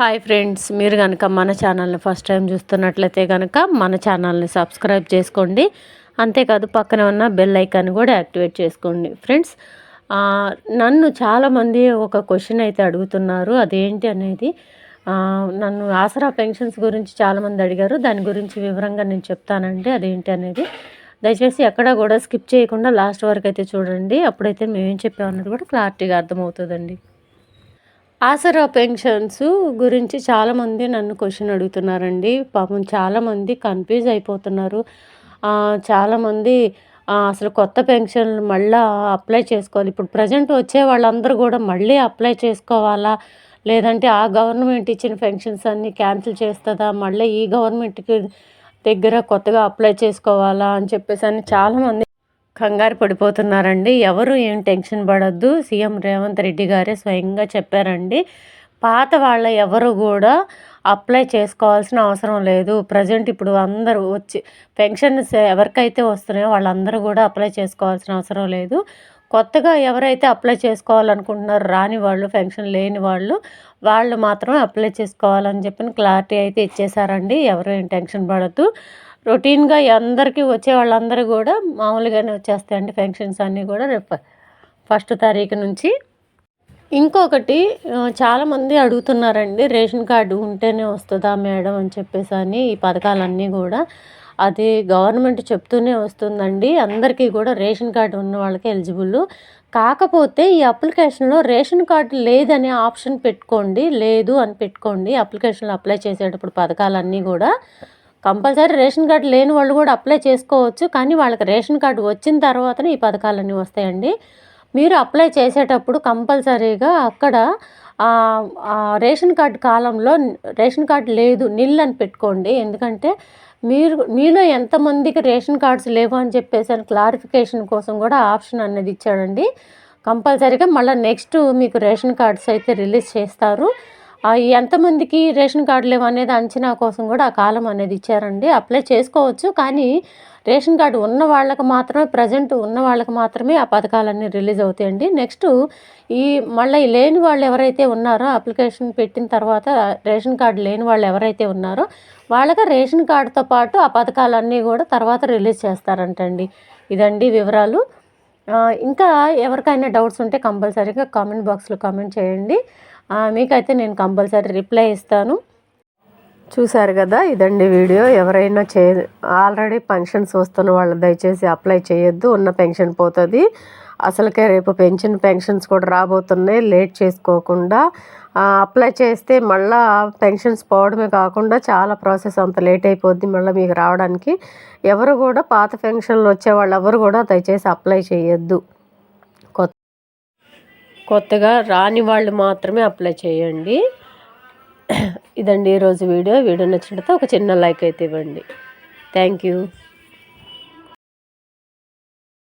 Hi friends మీరు కనుక మన ఛానల్ని ఫస్ట్ టైం చూస్తున్నట్లయితే కనుక మన ఛానల్ని సబ్స్క్రైబ్ చేసుకోండి. అంతేకాదు పక్కన ఉన్న బెల్ ఐకాన్ కూడా యాక్టివేట్ చేసుకోండి. ఫ్రెండ్స్ నన్ను చాలామంది ఒక క్వశ్చన్ అయితే అడుగుతున్నారు. అదేంటి అనేది నన్ను ఆసరా పెన్షన్స్ గురించి చాలామంది అడిగారు. దాని గురించి వివరంగా నేను చెప్తానండి. అదేంటి అనేది దయచేసి ఎక్కడా కూడా స్కిప్ చేయకుండా లాస్ట్ వరకు అయితే చూడండి. అప్పుడైతే మేమేం చెప్పామన్నది కూడా క్లారిటీగా అర్థమవుతుందండి. ఆసరా పెన్షన్స్ గురించి చాలామంది నన్ను క్వశ్చన్ అడుగుతున్నారండి. పాపం చాలామంది కన్ఫ్యూజ్ అయిపోతున్నారు. చాలామంది అసలు కొత్త పెన్షన్లు మళ్ళీ అప్లై చేసుకోవాలి. ఇప్పుడు ప్రజెంట్ వచ్చే వాళ్ళందరూ కూడా మళ్ళీ అప్లై చేసుకోవాలా? లేదంటే ఆ గవర్నమెంట్ ఇచ్చిన పెన్షన్స్ అన్నీ క్యాన్సిల్ చేస్తుందా? మళ్ళీ ఈ గవర్నమెంట్కి దగ్గర కొత్తగా అప్లై చేసుకోవాలా? అని చెప్పేసి అని చాలామంది కంగారు పడిపోతున్నారండి. ఎవరు ఏం టెన్షన్ పడద్దు. సీఎం రేవంత్ రెడ్డి గారే స్వయంగా చెప్పారండి. పాత వాళ్ళ ఎవరు కూడా అప్లై చేసుకోవాల్సిన అవసరం లేదు. ప్రజెంట్ ఇప్పుడు అందరూ వచ్చి పెన్షన్స్ ఎవరికైతే వస్తున్నాయో వాళ్ళందరూ కూడా అప్లై చేసుకోవాల్సిన అవసరం లేదు. కొత్తగా ఎవరైతే అప్లై చేసుకోవాలనుకుంటున్నారో రాని వాళ్ళు పెన్షన్ లేని వాళ్ళు వాళ్ళు మాత్రమే అప్లై చేసుకోవాలని చెప్పిన క్లారిటీ అయితే ఇచ్చేసారండి ఎవరు ఏం టెన్షన్ పడద్దు. రొటీన్గా అందరికీ వచ్చే వాళ్ళందరూ కూడా మామూలుగానే వచ్చేస్తాయండి ఫంక్షన్స్ అన్నీ కూడా రేపు ఫస్ట్ తారీఖు నుంచి. ఇంకొకటి చాలామంది అడుగుతున్నారండి రేషన్ కార్డు ఉంటేనే వస్తుందా మేడం అని చెప్పేసి అని ఈ పథకాలన్నీ కూడా. అది గవర్నమెంట్ చెప్తూనే వస్తుందండి. అందరికీ కూడా రేషన్ కార్డు ఉన్న వాళ్ళకి ఎలిజిబుల్. కాకపోతే ఈ అప్లికేషన్లో రేషన్ కార్డు లేదనే ఆప్షన్ పెట్టుకోండి లేదు అని పెట్టుకోండి అప్లికేషన్లో అప్లై చేసేటప్పుడు పథకాలన్నీ కూడా కంపల్సరీ రేషన్ కార్డు లేని వాళ్ళు కూడా అప్లై చేసుకోవచ్చు కానీ వాళ్ళకి రేషన్ కార్డు వచ్చిన తర్వాతనే ఈ పథకాలన్నీ వస్తాయండి. మీరు అప్లై చేసేటప్పుడు కంపల్సరీగా అక్కడ రేషన్ కార్డు కాలంలో రేషన్ కార్డు లేదు నిల్ అని పెట్టుకోండి. ఎందుకంటే మీరు మీలో ఎంతమందికి రేషన్ కార్డ్స్ లేవు అని చెప్పేసి అని క్లారిఫికేషన్ కోసం కూడా ఆప్షన్ అనేది ఇచ్చాడండి. కంపల్సరీగా మళ్ళీ నెక్స్ట్ మీకు రేషన్ కార్డ్స్ అయితే రిలీజ్ చేస్తారు. ఎంతమందికి రేషన్ కార్డు లేవు అనేది అంచనా కోసం కూడా ఆ కాలం అనేది ఇచ్చారండి. అప్లై చేసుకోవచ్చు కానీ రేషన్ కార్డు ఉన్న వాళ్ళకి మాత్రమే ప్రజెంట్ ఉన్న వాళ్ళకి మాత్రమే ఆ పథకాలన్నీ రిలీజ్ అవుతాయండి. నెక్స్ట్ ఈ మళ్ళీ లేని వాళ్ళు ఎవరైతే ఉన్నారో అప్లికేషన్ పెట్టిన తర్వాత రేషన్ కార్డు లేని వాళ్ళు ఎవరైతే ఉన్నారో వాళ్ళకి రేషన్ కార్డుతో పాటు ఆ పథకాలన్నీ కూడా తర్వాత రిలీజ్ చేస్తారంటండి. ఇదండి వివరాలు. ఇంకా ఎవరికైనా డౌట్స్ ఉంటే కంపల్సరీగా కామెంట్ బాక్స్లో కామెంట్ చేయండి. మీకైతే నేను కంపల్సరీ రిప్లై ఇస్తాను. చూశారు కదా ఇదండి వీడియో. ఎవరైనా చే ఆల్రెడీ పెన్షన్స్ వస్తున్న వాళ్ళు దయచేసి అప్లై చేయొద్దు ఉన్న పెన్షన్ పోతుంది. అసలుకే రేపు పెన్షన్ పెన్షన్స్ కూడా రాబోతున్నాయి లేట్ చేసుకోకుండా. అప్లై చేస్తే మళ్ళీ పెన్షన్స్ పోవడమే కాకుండా చాలా ప్రాసెస్ అంత లేట్ అయిపోద్ది మళ్ళీ మీకు రావడానికి. ఎవరు కూడా పాత పెన్షన్లు వచ్చే వాళ్ళు ఎవరు కూడా దయచేసి అప్లై చేయొద్దు. కొత్తగా రాని వాళ్ళు మాత్రమే అప్లై చేయండి. ఇదండి ఈరోజు వీడియో. వీడియో నచ్చినట్టు ఒక చిన్న లైక్ అయితే ఇవ్వండి. Thank you.